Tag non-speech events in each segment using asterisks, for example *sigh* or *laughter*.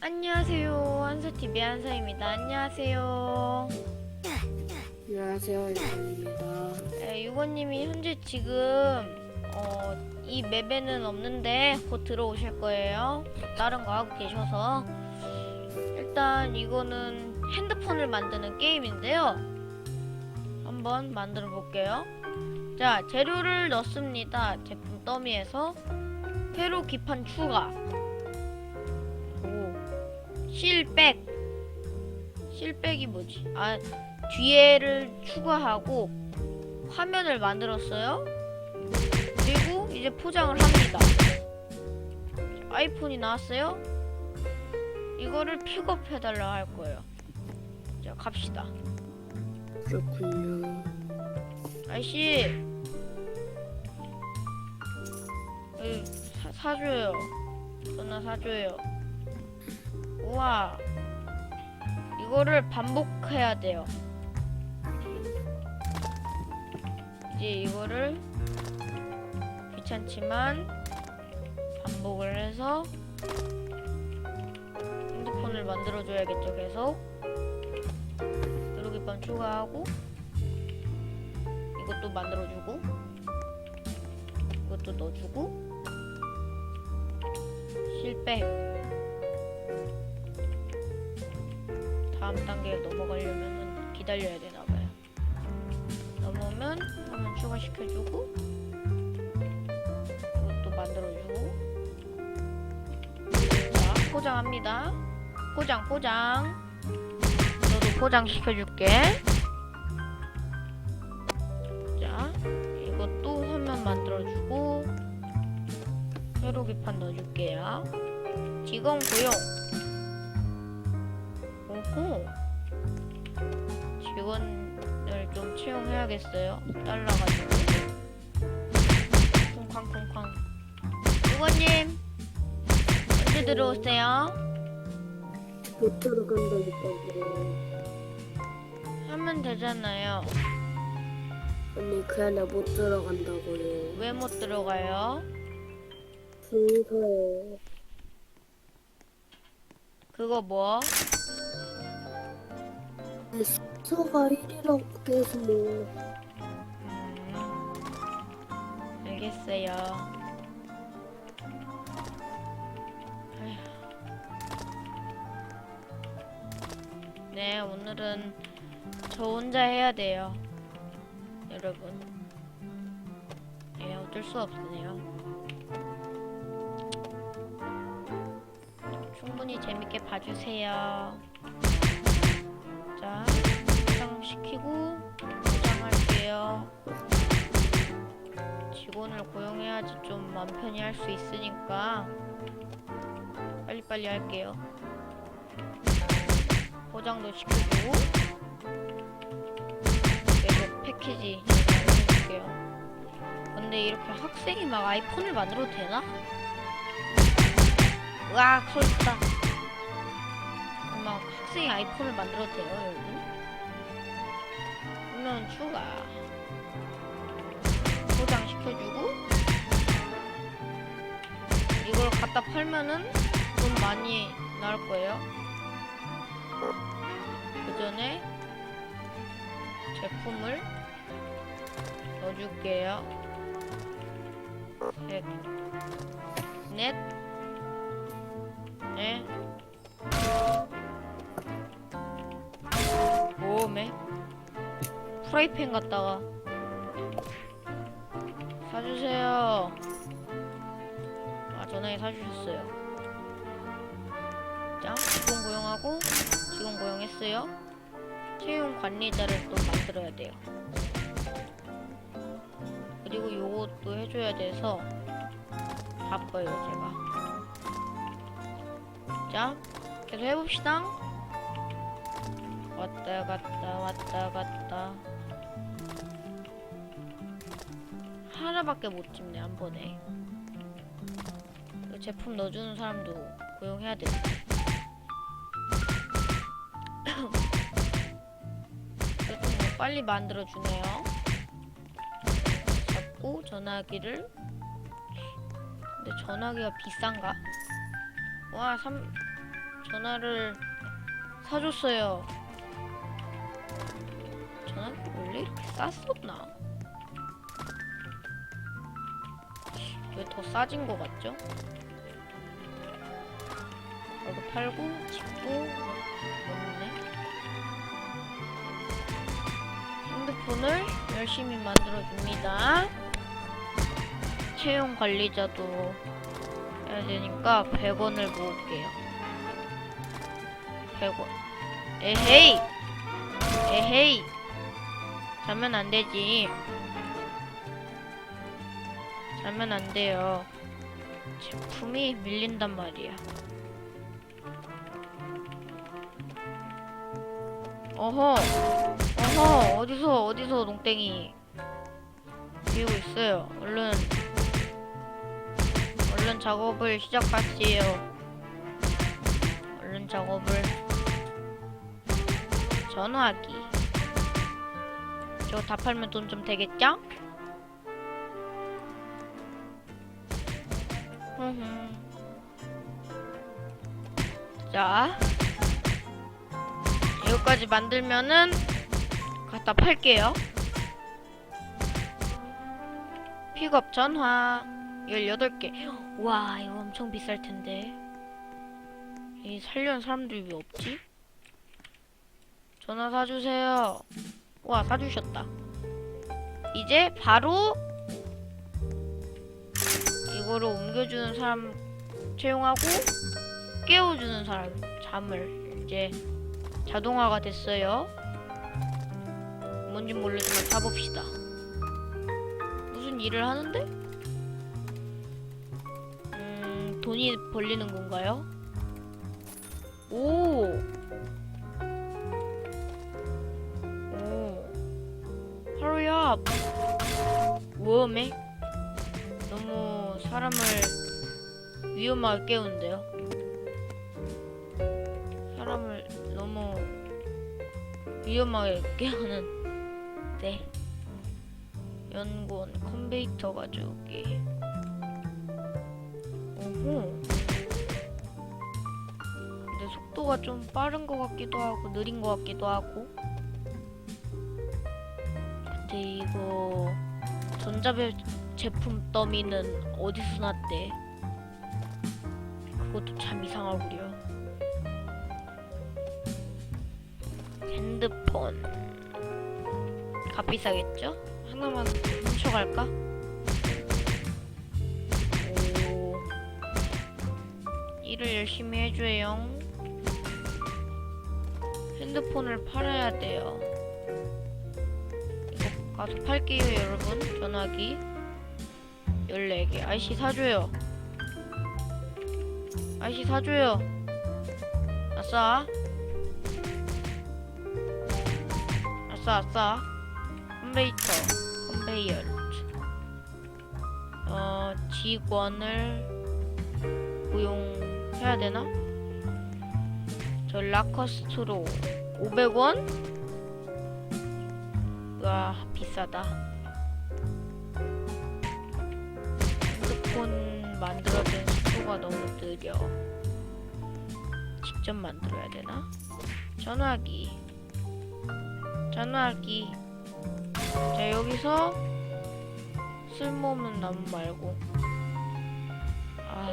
안녕하세요. 한서TV 한서입니다. 안녕하세요. 안녕하세요, 이건입니다. 네, 유건님이 현재 지금 어, 이 맵에는 없는데 곧 들어오실 거예요. 다른 거 하고 계셔서 일단 이거는 핸드폰을 만드는 게임인데요. 한번 만들어 볼게요. 자, 재료를 넣습니다. 제품 더미에서 회로 기판 추가. 오, 실백. 실백이 뭐지? 아, 뒤에를 추가하고 화면을 만들었어요. 그리고 이제 포장을 합니다. 아이폰이 나왔어요. 이거를 픽업해달라 할 거예요. 자, 갑시다. 그렇군요. 아이씨, 사, 사줘요. 전화 사줘요. 우와, 이거를 반복해야 돼요. 이제 이거를 귀찮지만 반복을 해서 핸드폰을 만들어줘야겠죠, 계속. 여기밤 추가하고 이것도 만들어주고 이것도 넣어주고 실패 다음 단계에 넘어가려면 기다려야 되나봐요. 넘어오면 화면 추가시켜주고 이것도 만들어주고. 자 포장합니다. 포장 포장. 너도 포장시켜줄게. 자, 이것도 화면 만들어주고 회로 기판 넣어줄게요. 직원 고용. 오호. 직원을 좀 채용해야겠어요. 잘라가지고. 쿵쾅쿵쾅. 직원님 언제 들어오세요? 못 들어간다니까, 그래. 하면 되잖아요. 언니, 그 안에 못 들어간다고요. 왜 못 들어가요? 동서요. 그거 뭐? 내 숙소가 1이라고 계속 뭐. 음, 알겠어요. 네, 오늘은 저 혼자 해야 돼요. 여러분. 예, 어쩔 수 없네요. 충분히 재밌게 봐주세요. 시키고 포장할게요. 직원을 고용해야지 좀맘 편히 할 수 있으니까 빨리빨리 할게요. 포장도 시켜주고 계속 패키지 해줄게요. 근데 이렇게 학생이 막 아이폰을 만들어도 되나? 으악 소리 다막 학생이 아이폰을 만들어도 돼요 여러분? 물론 추가 포장시켜주고 이걸 갖다 팔면은 돈 많이 나올 거예요 그 전에 제품을 넣어줄게요 셋, 넷, 네. 프라이팬 갖다가 사주세요. 아 전화에 사주셨어요. 자 직원 고용하고 직원 고용했어요. 채용 관리자를 또 만들어야 돼요. 그리고 요것도 해줘야 돼서 바빠요 제가. 자, 계속 해봅시다. 왔다 갔다 왔다 갔다. 하나밖에 못 집네 한 번에. 제품 넣어주는 사람도 고용해야 돼. *coughs* 빨리 만들어 주네요. 잡고 전화기를. 근데 전화기가 비싼가? 와, 3 전화를 사줬어요. 전화기 원래 이렇게 쌌었나? 왜 더 싸진 것 같죠? 이거 팔고 집도 없네. 핸드폰을 열심히 만들어줍니다. 채용 관리자도 해야 되니까 100원을 모을게요. 100원. 에헤이! 에헤이! 자면 안 되지. 자면 안 돼요. 제품이 밀린단 말이야. 어허! 어허! 어디서, 어디서 농땡이 비우고 있어요. 얼른, 얼른 작업을 시작하지요. 얼른 작업을. 전화하기. 저거 다 팔면 돈 좀 되겠죠? 자, 이거까지 만들면은 갖다 팔게요. 픽업 전화 18개. 와, 이거 엄청 비쌀 텐데. 이 살려는 사람들이 왜 없지? 전화 사주세요. 와, 사주셨다. 이제 바로 이거를 옮겨주는 사람 채용하고 깨워주는 사람 잠을 이제 자동화가 됐어요. 뭔진 모르지만 사봅시다. 무슨 일을 하는데? 음, 돈이 벌리는 건가요? 오! 오. 하루야. 웜에? 사람을 위험하게 깨우는데요. 사람을 너무 위험하게 깨우는 네. 연구원 컴베이터 가져오기. 오호. 근데 속도가 좀 빠른 것 같기도 하고 느린 것 같기도 하고. 근데 이거 전자벨 제품 더미는 어디서 났대? 그것도 참 이상하구려. 핸드폰 값비싸겠죠? 하나만 훔쳐갈까? 오 일을 열심히 해줘요. 핸드폰을 팔아야 돼요. 이거 가서 팔게요, 여러분. 전화기 14개. 아이씨 사줘요. 아이씨 사줘요. 아싸. 아싸 아싸. 컴베이터. 컨베이어. 어 직원을 고용해야 되나? 저 라커스트로 500원? 와 비싸다. 핸드폰 만들어진 속도가 너무 느려. 직접 만들어야 되나? 전화기. 전화기. 자, 여기서 쓸모없는 나무 말고. 아.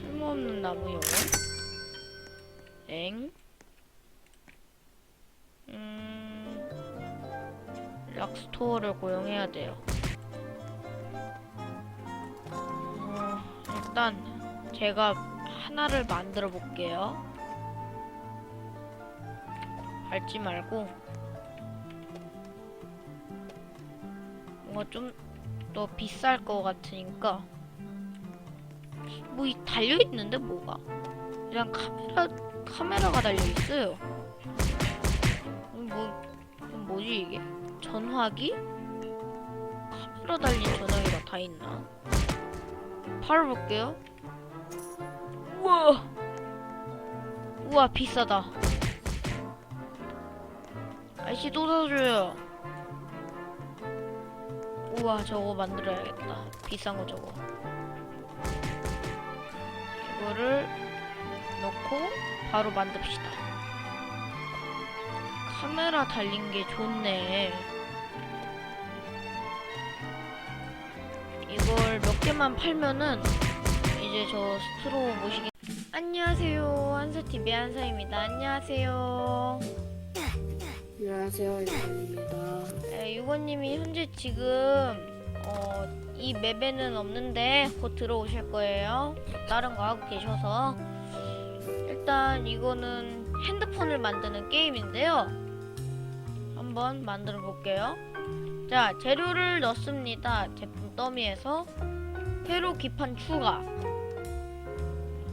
쓸모없는 나무 영어? 엥? 음. 락스토어를 고용해야 돼요. 일단 제가 하나를 만들어 볼게요. 밟지 말고 뭔가 좀 더 비쌀 것 같으니까 뭐 이 달려 있는데 뭐가? 그냥 카메라 카메라가 달려 있어요. 뭐 뭐지 이게? 전화기? 카메라 달린 전화기가 다 있나? 팔아볼게요. 우와! 우와, 비싸다. 아이씨, 또 사줘요. 우와, 저거 만들어야겠다. 비싼 거 저거. 이거를 넣고 바로 만듭시다. 카메라 달린 게 좋네. 이걸 몇 개만 팔면은 이제 저 스트로우 모시기. 안녕하세요. 한사TV 한사입니다. 안녕하세요. 안녕하세요 이건입니다. 네, 유건님이 현재 지금 어, 이 맵에는 없는데 곧 들어오실 거예요. 다른 거 하고 계셔서 일단 이거는 핸드폰을 만드는 게임인데요. 한번 만들어 볼게요. 자, 재료를 넣습니다. 제품 더미에서 회로 기판 추가.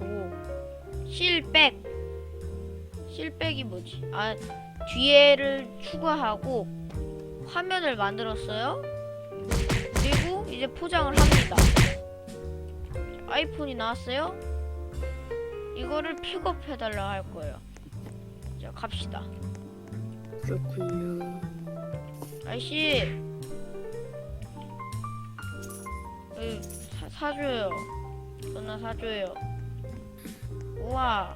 오, 실백. 실백이 뭐지? 아, 뒤에를 추가하고 화면을 만들었어요. 그리고 이제 포장을 합니다. 아이폰이 나왔어요. 이거를 픽업해달라 할 거예요. 자, 갑시다. 그렇군요. 아이씨. 사, 사줘요. 전화 사줘요. 우와.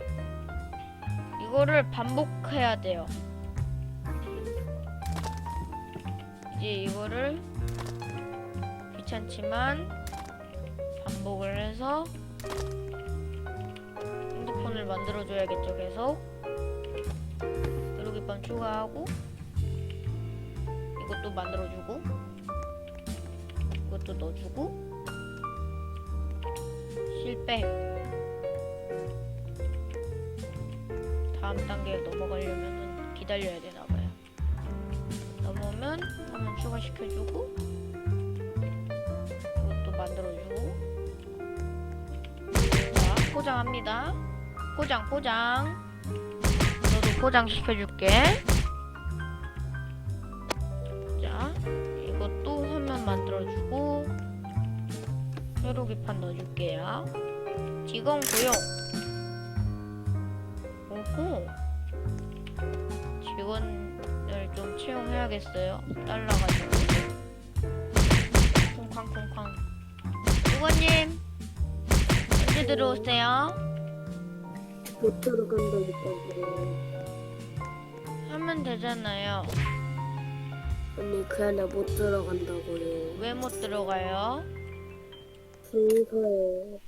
이거를 반복해야 돼요. 이제 이거를 귀찮지만 반복을 해서 핸드폰을 만들어줘야겠죠, 계속. 개밤 추가하고 이것도 만들어주고 이것도 넣어주고 실백 다음 단계에 넘어가려면 기다려야 되나봐요. 넘어오면 화면 추가시켜주고 이것도 만들어주고. 자 포장합니다. 포장 포장. 너도 포장시켜줄게 회로기판 넣어줄게요. 직원 고용. 오호. 직원을 좀 채용해야겠어요. 잘라가지고. 콩쾅콩쾅. 직원님, 언제 들어오세요? 못 들어간다니까요. 하면 되잖아요. 언니 그 안에 못 들어간다고요. 왜 못 들어가요? 순서에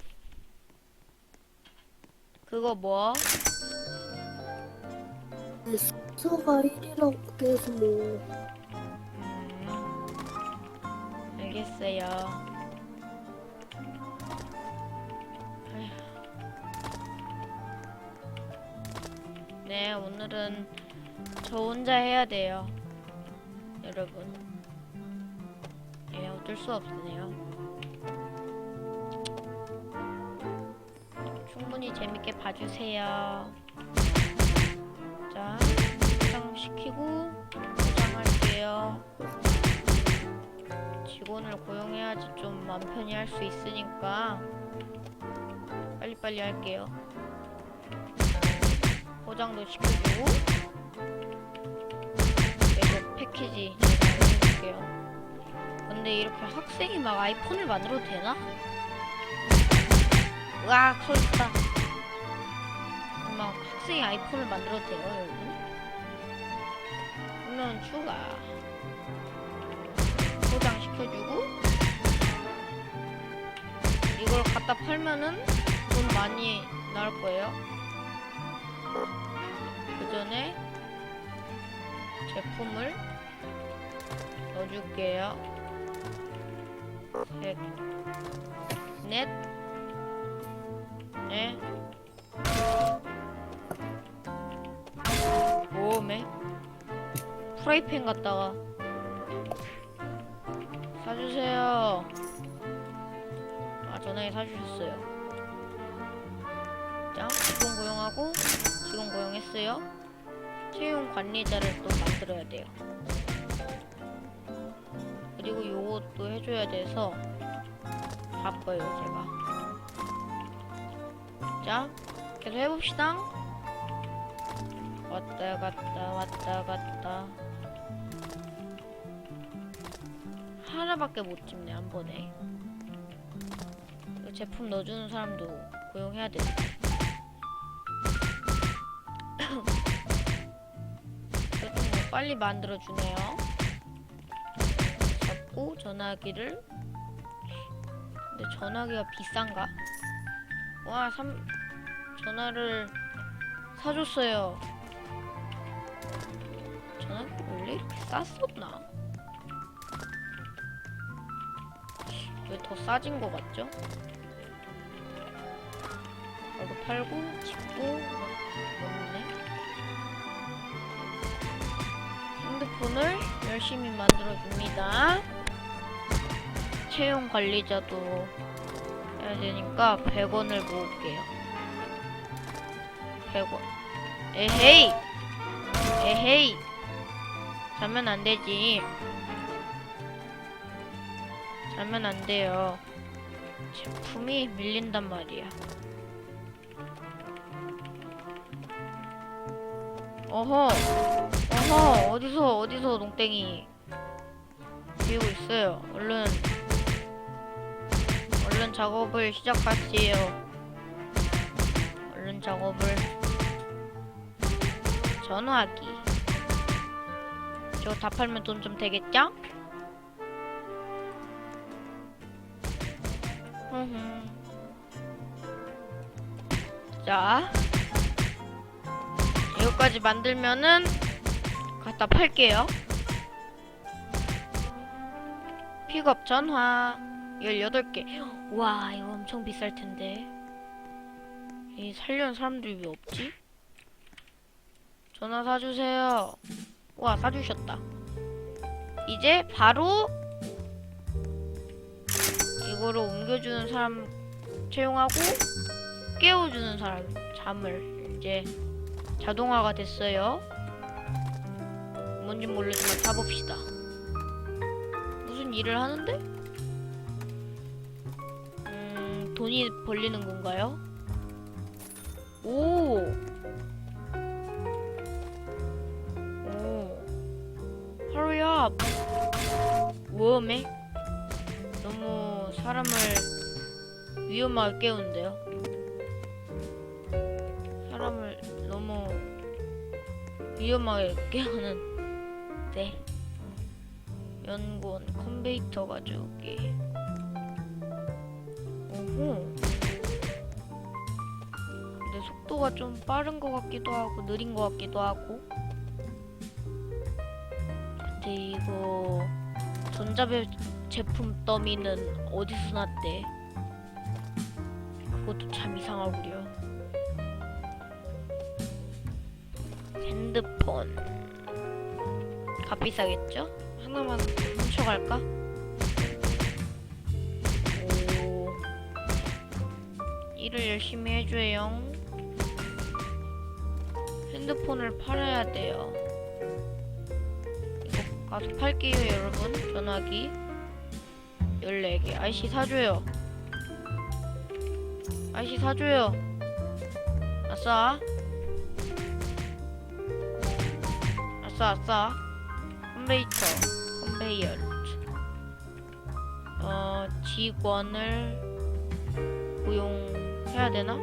그거 뭐? 순서가 1이라고 해서 뭐 음, 알겠어요. 아휴. 네, 오늘은 저 혼자 해야 돼요. 여러분. 예, 어쩔 수 없네요. 충분히 재밌게 봐주세요. 자, 포장시키고 포장할게요. 직원을 고용해야지 좀맘 편히 할 수 있으니까 빨리빨리 할게요. 포장도 시켜주고 그리고 패키지 해줄게요. 근데 이렇게 학생이 막 아이폰을 만들어도 되나? 와, 소리다. 막 학생이 아이폰을 만들어도 돼요, 여러분? 물론 추가. 포장 시켜주고 이걸 갖다 팔면은 돈 많이 나올 거예요. 그 전에 제품을 넣어줄게요. 셋, 넷, 네, 프라이팬 갖다가 사주세요. 아 전화기 사주셨어요. 자 직원 고용하고 직원 고용했어요. 채용 관리자를 또 만들어야 돼요. 그리고 요것도 해줘야 돼서 바빠요 제가. 자 계속 해봅시다. 왔다 갔다 왔다 갔다. 하나밖에 못 집네 한 번에. 제품 넣어주는 사람도 고용해야 돼 뭐 *coughs* 빨리 만들어주네요. 잡고 전화기를. 근데 전화기가 비싼가? 와 3... 전화를 사줬어요. 전화기 원래 이렇게 쌌었나? 왜 더 싸진 것 같죠? 바로 팔고 집고 먹네. 핸드폰을 열심히 만들어줍니다. 채용 관리자도 해야 되니까 100원을 모을게요. 100원. 에헤이! 에헤이! 자면 안 되지. 자면 안 돼요. 제품이 밀린단 말이야. 어허! 어허! 어디서, 어디서 농땡이 비우고 있어요. 얼른, 얼른 작업을 시작하지요. 얼른 작업을. 전화하기. 저거 다 팔면 돈 좀 되겠죠? 자. 이거까지 만들면은 갖다 팔게요. 픽업 전화 18개. 와, 이거 엄청 비쌀 텐데. 이 살려는 사람들이 왜 없지? 전화 사주세요. 와, 사주셨다. 이제 바로 이거를 옮겨주는 사람 채용하고 깨워주는 사람 잠을 이제 자동화가 됐어요. 뭔지 모르지만 타봅시다. 무슨 일을 하는데? 음, 돈이 벌리는 건가요? 오! 오. 하루야! 웜에? 너무 사람을 위험하게 깨우는데요? 사람을 너무 위험하게 깨우는 네 연구원 컴베이터 가져오기 오호 근데 속도가 좀 빠른 것 같기도 하고 느린 것 같기도 하고 근데 이거 전자배 제품 더미는 어디서 났대? 그것도 참 이상하구려. 핸드폰. 값비싸겠죠? 하나만 훔쳐갈까? 오. 일을 열심히 해줘요. 핸드폰을 팔아야 돼요. 이거 가서 팔게요 여러분. 전화기 14개. 아이씨 사줘요. 아이씨 사줘요. 아싸. 아싸 아싸. 컴베이터 컨베이어. 어 직원을 고용해야 되나?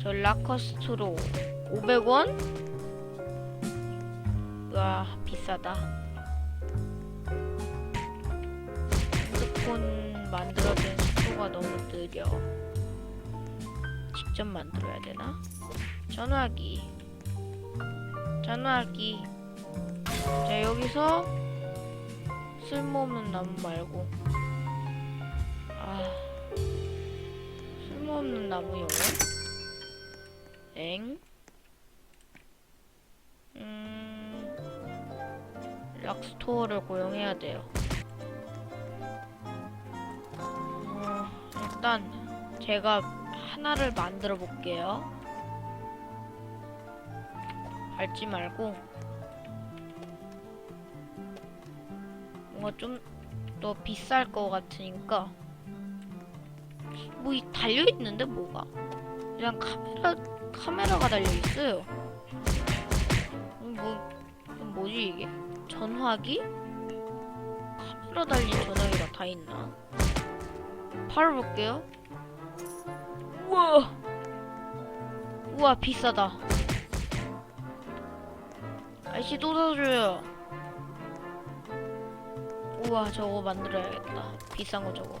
저 라커스트로 500원? 와 비싸다 핸드폰 만들어진 속도가 너무 느려. 직접 만들어야 되나? 전화기. 전화기. 자 여기서 쓸모없는 나무 말고. 아 쓸모없는 나무 영어 엥? 음 락스토어를 고용해야 돼요 일단 제가 하나를 만들어 볼게요 밟지 말고 뭔가 좀 더 비쌀 것 같으니까 뭐 이 달려 있는데 뭐가 그냥 카메라 카메라가 달려 있어요. 음, 뭐 뭐지 이게 전화기 카메라 달린 전화기가 다 있나? 팔아볼게요. 우와 우와 비싸다. 아저씨 또 사줘요. 우와 저거 만들어야겠다. 비싼 거 저거.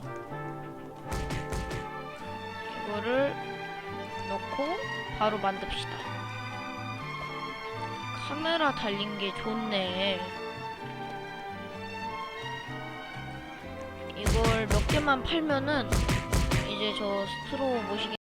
이거를 넣고 바로 만듭시다. 카메라 달린 게 좋네. 이걸 몇 개만 팔면은 이제 저 스트로우 모시기